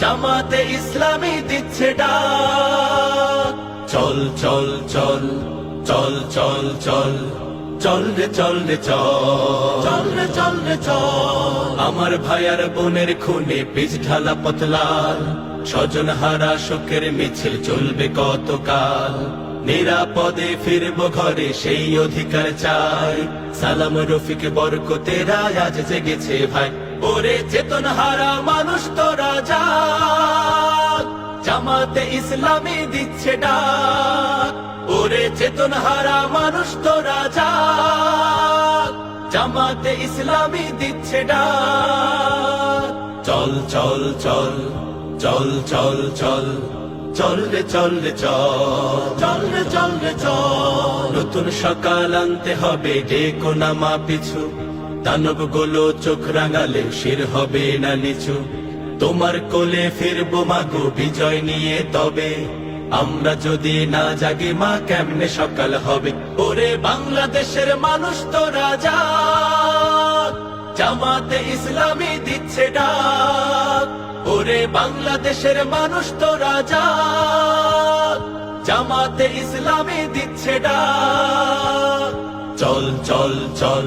জামাতে ইসলামী দিচ্ছে ডাক। চল চল চল চল চল চল চল রে চল রে চল। রে চল রে, চল। আমার ভাইয়ার বোনের খুনে পিছ ঢালা পতলাল। স্বজন হারা শোকের মিছিল চলবে কতকাল। নিরাপদে ফিরবো ঘরে সেই অধিকার চাই। সালাম, রফিক, বরকতেরা আজ জেগেছে ভাই। ওরে চেতন হারা মানুষ তোরা যা জামাতে ইসলামী দিচ্ছে ডাক। ওরে চেতন হারা মানুষ তোরা যা জামাতে ইসলামী দিচ্ছে ডাক। চল চল চল চল চল চল চল রে চল রে, চল চল রে চল রে, চল। নতুন সকাল আনতে হবে, ডেকো নামা পিছু। দানবগুলো চোখ রাঙালে শির হবে না নিচু। তোমার কোলে ফিরবো মাগো, বিজয় নিয়ে তবে। আমরা যদি না জাগি মা, কেমনে সকাল হবে? ওরে বাংলাদেশের মানুষ তো রাজা। জামাতে ইসলামী দিচ্ছে ডাক। ওরে বাংলাদেশের মানুষ তো রাজা। জামাতে ইসলামী দিচ্ছে ডাক। চল চল চল।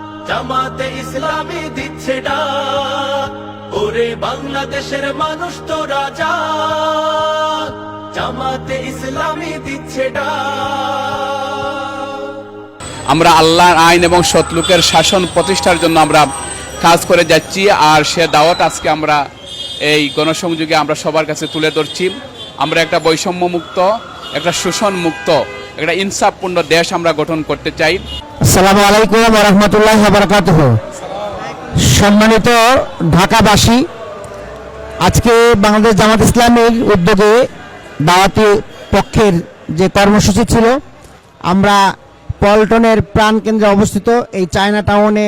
জামাতে ইসলামী দিচ্ছে ডাক ওরে বাংলাদেশের মানুষ তো রাজা। জামাতে ইসলামী দিচ্ছে ডাক আমরা আল্লাহর আইন এবং সতলুকের শাসন প্রতিষ্ঠার জন্য আমরা কাজ করে যাচ্ছি, আর সে দাওয়াত আজকে আমরা এই গণসংযোগে আমরা সবার কাছে তুলে ধরছি। আমরা একটা বৈষম্য মুক্ত একটা শোষণ মুক্ত একটা ইনসাফপূর্ণ দেশ আমরা গঠন করতে চাই। আসসালামু আলাইকুম রহমতুল্লাহ বারকাতুহ। সম্মানিত ঢাকাবাসী, আজকে বাংলাদেশ জামাত ইসলামের উদ্যোগে দাওয়াতি পক্ষের যে কর্মসূচি ছিল, আমরা পল্টনের প্রাণকেন্দ্রে অবস্থিত এই চায়না টাউনে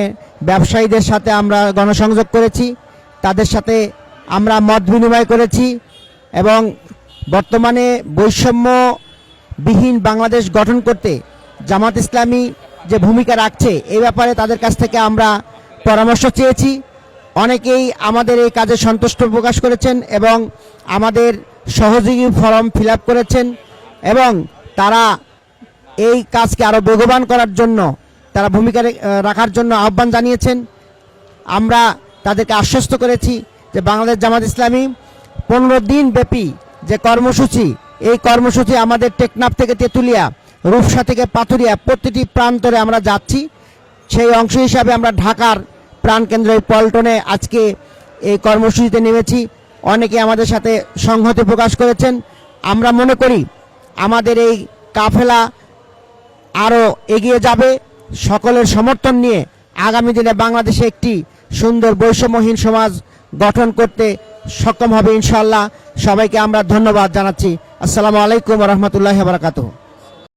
ব্যবসায়ীদের সাথে আমরা গণসংযোগ করেছি, তাদের সাথে আমরা মত বিনিময় করেছি এবং বর্তমানে বৈষম্যবিহীন বাংলাদেশ গঠন করতে জামাত ইসলামী যে ভূমিকা রাখছে এই ব্যাপারে তাদের কাছ থেকে আমরা পরামর্শ চেয়েছি। অনেকেই আমাদের এই কাজে সন্তুষ্ট প্রকাশ করেছেন এবং আমাদের সহযোগী ফর্ম ফিল করেছেন এবং তারা এই কাজকে আরও বেগবান করার জন্য, তারা ভূমিকা রাখার জন্য আহ্বান জানিয়েছেন। আমরা তাদেরকে আশ্বস্ত করেছি যে বাংলাদেশ জামাত ইসলামী পনেরো দিন ব্যাপী যে কর্মসূচি, এই কর্মসূচি আমাদের টেকনাফ থেকে তেঁতুলিয়া রূপসা থেকে পাথুরিয়া প্রতিটি প্রান্তরে আমরা যাচ্ছি। সেই অংশ হিসাবে আমরা ঢাকার প্রাণকেন্দ্র পল্টনে আজকে এই কর্মসূচিতে নেমেছি। অনেকে আমাদের সাথে সংহতি প্রকাশ করেছেন। আমরা মনে করি আমাদের এই কাফেলা আরও এগিয়ে যাবে। সকলের সমর্থন নিয়ে আগামী দিনে বাংলাদেশে একটি সুন্দর বৈষম্যহীন সমাজ গঠন করতে সক্ষম হবে ইনশাল্লাহ সবাইকে আমরা ধন্যবাদ জানাচ্ছি। আসসালামু আলাইকুম রহমতুল্লাহ বারাকাতুহ।